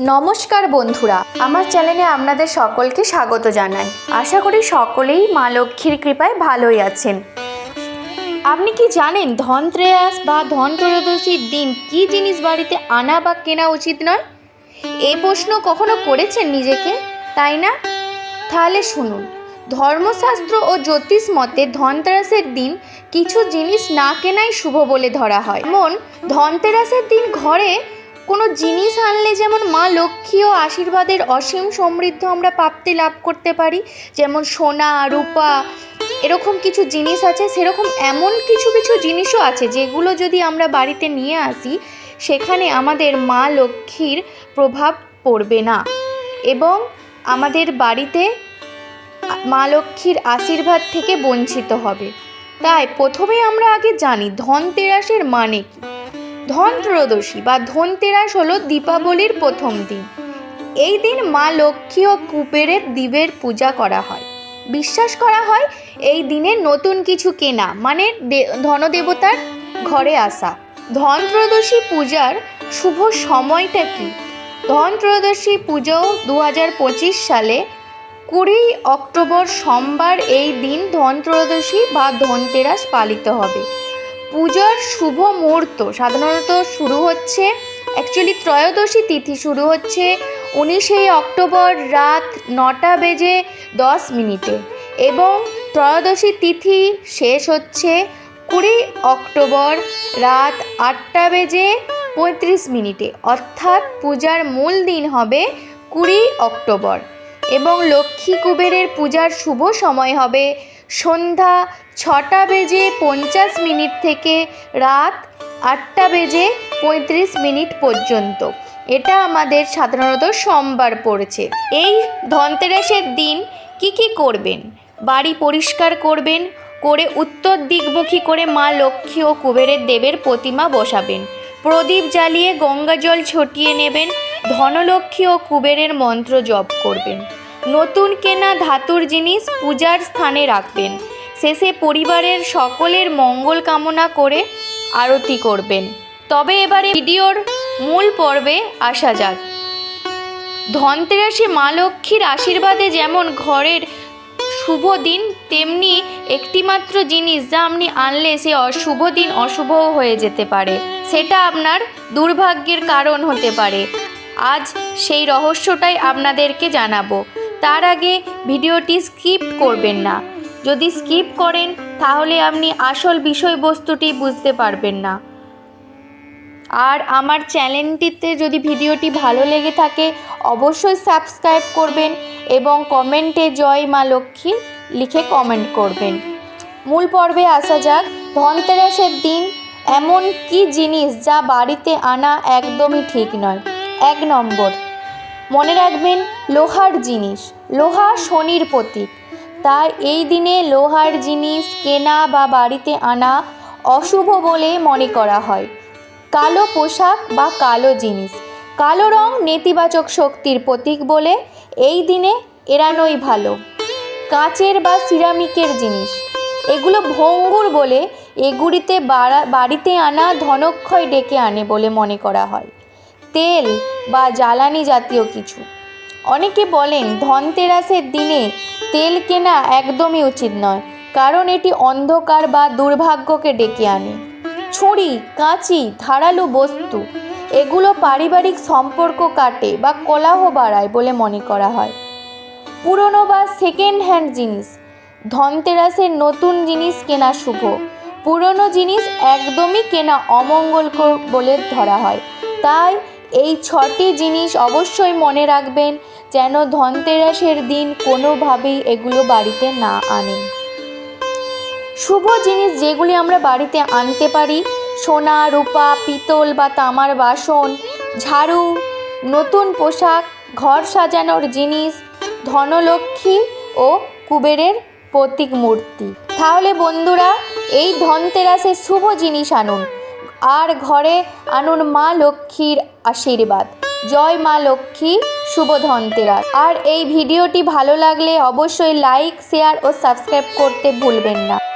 নমস্কার বন্ধুরা, আমার চ্যানেলে আপনাদের সকলকে স্বাগত জানাই। আশা করি সকলেই মা লক্ষ্মীর কৃপায় ভালোই আছেন। আপনি কি জানেন ধনত্রেয়াস বা ধন ত্রয়োদশীর দিন কি জিনিস বাড়িতে আনা বা কেনা উচিত নয়? এই প্রশ্ন কখনো করেছেন নিজেকে? তাই না? তাহলে শুনুন, ধর্মশাস্ত্র ও জ্যোতিষ মতে ধনতেরাসের দিন কিছু জিনিস না কেনাই শুভ বলে ধরা হয়। যেমন, ধনতেরাসের দিন ঘরে কোনো জিনিস আনলে যেমন মা লক্ষ্মী ও আশীর্বাদের অসীম সমৃদ্ধ আমরা প্রাপ্তি লাভ করতে পারি, যেমন সোনা, রূপা, এরকম কিছু জিনিস আছে, সেরকম এমন কিছু কিছু জিনিসও আছে যেগুলো যদি আমরা বাড়িতে নিয়ে আসি, সেখানে আমাদের মা লক্ষ্মীর প্রভাব পড়বে না। এবং আমাদের বাড়িতে মা লক্ষ্মীর আশীর্বাদ থেকে বঞ্চিত হবে। তাই প্রথমে আমরা আগে জানি ধনতেরাসের মানে কি। ধন ত্রয়োদশী বা ধনতেরাস হলো দীপাবলির প্রথম দিন। এই দিন মা লক্ষ্মী ও কুবেরের দ্বীপের পূজা করা হয়। বিশ্বাস করা হয় এই দিনে নতুন কিছু কেনা মানে ধনদেবতার ঘরে আসা। ধন ত্রয়োদশী পূজার শুভ সময়টা কি? ধন ত্রয়োদশী পুজো দু হাজার পঁচিশ সালে কুড়ি অক্টোবর সোমবার এই দিন ধন ত্রয়োদশী বা ধনতেরাস পালিত হবে। পূজার শুভ মুহূর্ত সাধারণত শুরু হচ্ছে অ্যাকচুয়ালি ত্রয়োদশী তিথি শুরু হচ্ছে উনিশে অক্টোবর রাত নটা বেজে দশ মিনিটে এবং ত্রয়োদশী তিথি শেষ হচ্ছে কুড়ি অক্টোবর রাত আটটা বেজে পঁয়ত্রিশ মিনিটে। অর্থাৎ পূজার মূল দিন হবে কুড়ি অক্টোবর। এবং লক্ষ্মী কুবেরের পূজার শুভ সময় হবে সন্ধ্যা ছটা বেজে পঞ্চাশ মিনিট থেকে রাত আটটা বেজে পঁয়ত্রিশ মিনিট পর্যন্ত। এটা আমাদের সাধারণত সোমবার পড়েছে। এই ধনতেরাসের দিন কি কি করবেন? বাড়ি পরিষ্কার করবেন, করে উত্তর দিকমুখী করে মা লক্ষ্মী ও কুবেরের দেবের প্রতিমা বসাবেন। প্রদীপ জ্বালিয়ে গঙ্গা জল ছটিয়ে নেবেন, ধনলক্ষ্মী ও কুবেরের মন্ত্র জপ করবেন। নতুন কেনা ধাতুর জিনিস পূজার স্থানে রাখবেন। শেষে পরিবারের সকলের মঙ্গল কামনা করে আরতি করবেন। তবে এবারে ভিডিওর মূল পর্বে আসা যাক। ধনতেরাসে মা লক্ষ্মীর আশীর্বাদে যেমন ঘরের শুভ দিন, তেমনি একটিমাত্র জিনিস যা আপনি আনলে সে অশুভ দিন অশুভও হয়ে যেতে পারে। সেটা আপনার দুর্ভাগ্যের কারণ হতে পারে। আজ সেই রহস্যটাই আপনাদেরকে জানাব। তার আগে ভিডিওটি স্কিপ করবেন না। যদি স্কিপ করেন, তাহলে আপনি আসল বিষয়বস্তুটি বুঝতে পারবেন না। আর আমার চ্যানেলটিতে যদি ভিডিওটি ভালো লেগে থাকে, অবশ্যই সাবস্ক্রাইব করবেন এবং কমেন্টে জয় মা লক্ষ্মী লিখে কমেন্ট করবেন। মূল পর্বে আসা যাক। ধনতেরাসের দিন এমন কি জিনিস যা বাড়িতে আনা একদমই ঠিক নয়। এক নম্বর মনে রাখবেন, লোহার জিনিস। লোহা শনির প্রতীক। তাই এই দিনে লোহার জিনিস কেনা বা বাড়িতে আনা অশুভ বলে মনে করা হয়। কালো পোশাক বা কালো জিনিস। কালো রং নেতিবাচক শক্তির প্রতীক বলে এই দিনে এড়ানোই ভালো। কাচের বা সিরামিকের জিনিস। এগুলো ভঙ্গুর বলে এগুলিতে বাড়িতে আনা ধনক্ষয় ডেকে আনে বলে মনে করা হয়। তেল বা জ্বালানি জাতীয় কিছু। অনেকে বলেন ধনতেরাসের দিনে তেল কেনা একদমই উচিত নয়, কারণ এটি অন্ধকার বা দুর্ভাগ্যকে ডেকে আনে। ছুরি, কাঁচি, ধারালো বস্তু, এগুলো পারিবারিক সম্পর্ক কাটে বা কলাহ বাড়ায় বলে মনে করা হয়। পুরনো বা সেকেন্ড হ্যান্ড জিনিস, ধনতেরাসের নতুন জিনিস কেনা শুভ, পুরনো জিনিস একদমই কেনা অমঙ্গলকর বলে ধরা হয়। তাই এই ছটি জিনিস অবশ্যই মনে রাখবেন যেন ধনতেরাসের দিন কোনোভাবেই এগুলো বাড়িতে না আনেন শুভ জিনিস যেগুলি আমরা বাড়িতে আনতে পারি, সোনা, রূপা, পিতল বা তামার বাসন, ঝাড়ু, নতুন পোশাক, ঘর সাজানোর জিনিস, ধনলক্ষ্মী ও কুবেরের প্রতীক মূর্তি। তাহলে বন্ধুরা, এই ধনতেরাসে শুভ জিনিস আনুন। আর ঘরে আনুন মা লক্ষ্মীর আশীর্বাদ। জয় মা লক্ষ্মী, শুভ ধনতেরাস। আর এই ভিডিওটি ভালো লাগলে অবশ্যই লাইক, শেয়ার ও সাবস্ক্রাইব করতে ভুলবেন না।